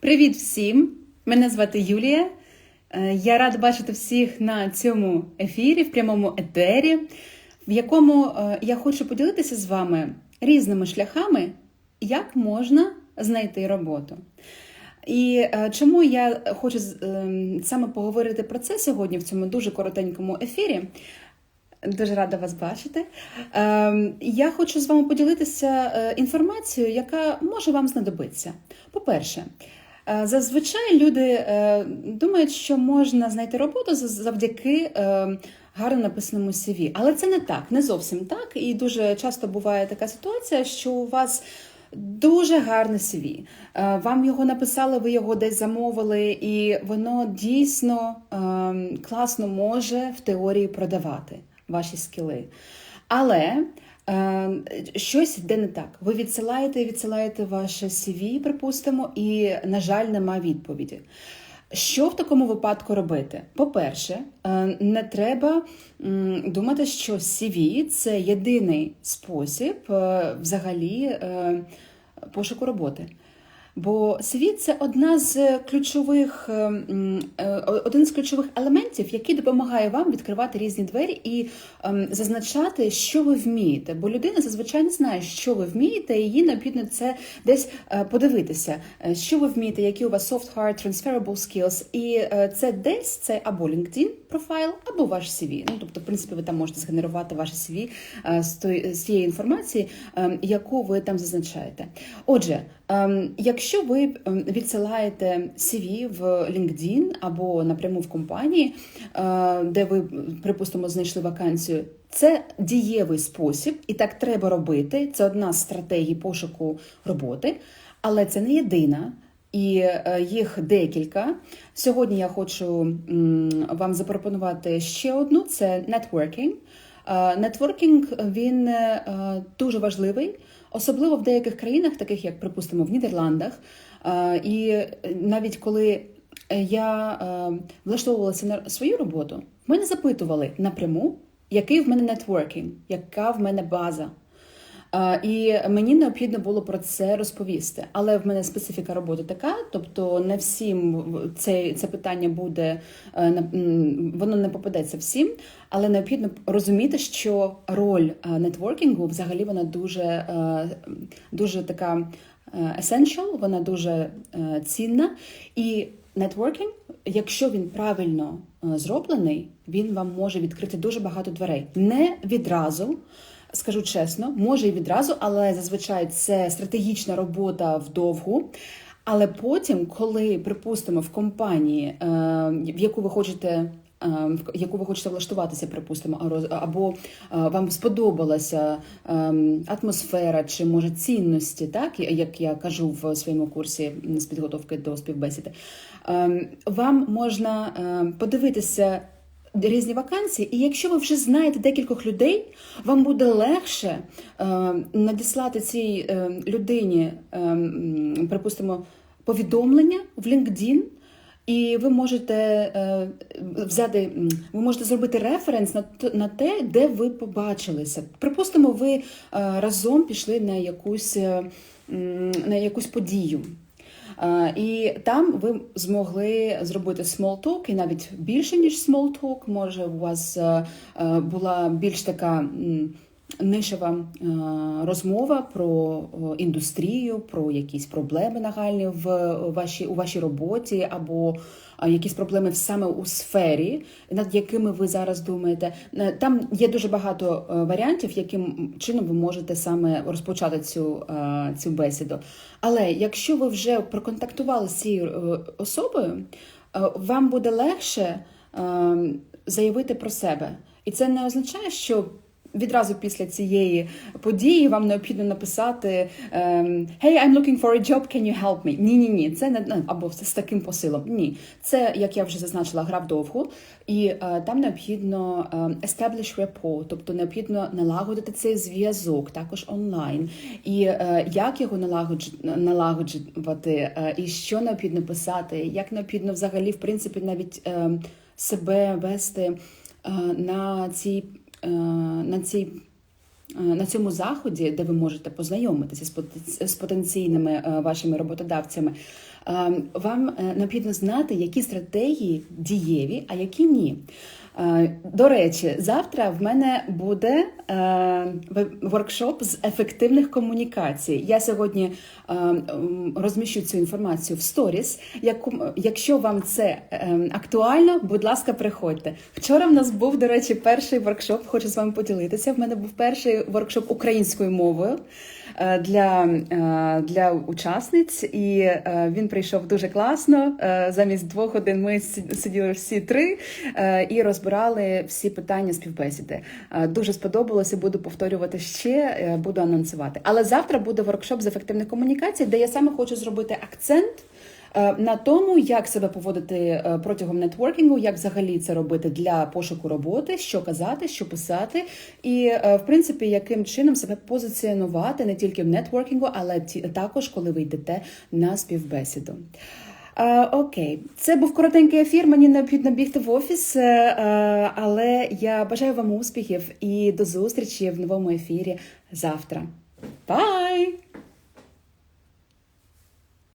Привіт всім! Мене звати Юлія. Е, Я рада бачити всіх на цьому ефірі, в прямому етері, в якому е, я хочу поділитися з вами різними шляхами, як можна знайти роботу. І е, чому я хочу саме поговорити про це сьогодні в цьому дуже коротенькому ефірі. Дуже рада вас бачити. Я хочу з вами поділитися інформацією, яка може вам знадобитися. По-перше, зазвичай люди е, думають, що можна знайти роботу за- завдяки е, гарно написаному CV. Але це не так, не зовсім так. І дуже часто буває така ситуація, що у вас Дуже гарне CV. Е, Вам його написали, ви його десь замовили, і воно дійсно класно може в теорії продавати ваші скіли. Але е, щось йде не так. Ви відсилаєте і відсилаєте ваше CV, припустимо, і, на жаль, нема відповіді. Що в такому випадку робити? По-перше, е, не треба думати, що CV – це єдиний спосіб е, взагалі е, пошуку роботи. Бо CV – це одна з ключових, е, м, е, один з ключових елементів, який допомагає вам відкривати різні двері і ем, зазначати, що ви вмієте. Бо людина зазвичай не знає, що ви вмієте, і їй необхідно це десь е, подивитися, що ви вмієте, які у вас soft, hard, transferable skills. І це десь це або LinkedIn профайл, або ваш CV. Ну тобто, в принципі, ви там можете згенерувати ваше CV з тієї інформації, ем, яку ви там зазначаєте. Отже, ем, якщо ви ем, відсилаєте CV в LinkedIn або напряму в компанії, е, де ви, припустимо, знайшли вакансію, це дієвий спосіб, і так треба робити. Це одна з стратегій пошуку роботи, але це не єдина. І е, їх декілька. Сьогодні я хочу вам запропонувати ще одну: це нетворкінг. Нетворкінг він е, дуже важливий, особливо в деяких країнах, таких як, припустимо, в Нідерландах. Е, І навіть коли я е, влаштовувалася на свою роботу, мене запитували напряму, який в мене нетворкінг, яка в мене база. І мені необхідно було про це розповісти. Але в мене специфіка роботи така, тобто не всім це, це питання буде, е, воно не попадеться всім, але необхідно розуміти, що роль е, нетворкінгу взагалі вона дуже, е, дуже така essential, вона дуже цінна. І нетворкінг, якщо він правильно зроблений, він вам може відкрити дуже багато дверей. Не відразу. Скажу чесно, може і відразу, але зазвичай це стратегічна робота вдовгу. Але потім, коли припустимо в компанії, е, в яку ви хочете. е, В яку ви хочете влаштуватися, припустимо, або е, вам сподобалася атмосфера чи може цінності, так як я кажу в своєму курсі з підготовки до співбесіди, ем, вам можна подивитися різні вакансії, і якщо ви вже знаєте декількох людей, вам буде легше е, надіслати цій е, людині, е, припустимо, повідомлення в LinkedIn, і ви можете взяти, ви можете зробити референс на, те, де ви побачилися. Припустимо, ви разом пішли на якусь, на якусь подію. Е, І там ви змогли зробити small talk, і навіть більше ніж small talk. Може, у вас е, е, була більш така нишева е, розмова про індустрію, про якісь проблеми нагальні в вашій у вашій роботі, або якісь проблеми саме у сфері, над якими ви зараз думаєте. Е, Там є дуже багато е, варіантів, яким чином ви можете саме розпочати цю, цю бесіду. Але якщо ви вже проконтактували з цією особою, вам буде легше е, заявити про себе. І це не означає, що відразу після цієї події вам необхідно написати ем, Hey, I'm looking for a job, can you help me? Ні, ні, ні, це не ну, або з таким посилом. Ні, це як я вже зазначила, гра вдовгу, і е, там необхідно е, establish rapport, тобто необхідно налагодити цей зв'язок, також онлайн. І е, як його налагодж- налагоджувати, е, і що необхідно писати, як необхідно взагалі, в принципі, навіть е, себе вести на цій на цій. е, На цьому заході, де ви можете познайомитися з потенційними е, вашими роботодавцями, Е, Вам е, необхідно знати, які стратегії дієві, а які ні. Е, До речі, завтра в мене буде е, воркшоп з ефективних комунікацій. Я сьогодні е, розміщу цю інформацію в сторіс. Якщо вам це актуально, будь ласка, приходьте. Вчора в нас був, до речі, перший воркшоп. Хочу з вами поділитися. В мене був перший воркшоп українською мовою для, е, для учасниць, і е, він прийшов дуже класно. Е, Замість двох годин ми сиділи всі три е, і розбирали всі питання співбесіди. Е, Дуже сподобалося, буду повторювати ще, е, буду анонсувати. Але завтра буде воркшоп з ефективних комунікацій, де я саме хочу зробити акцент. Е, На тому, як себе поводити е, протягом нетворкінгу, як взагалі це робити для пошуку роботи, що казати, що писати, і е, в принципі, яким чином себе позиціонувати не тільки в нетворкінгу, але також коли ви йдете на співбесіду. Окей, це був коротенький ефір. Мені необхідно бігти в офіс, але я бажаю вам успіхів і до зустрічі в новому ефірі завтра. Бай!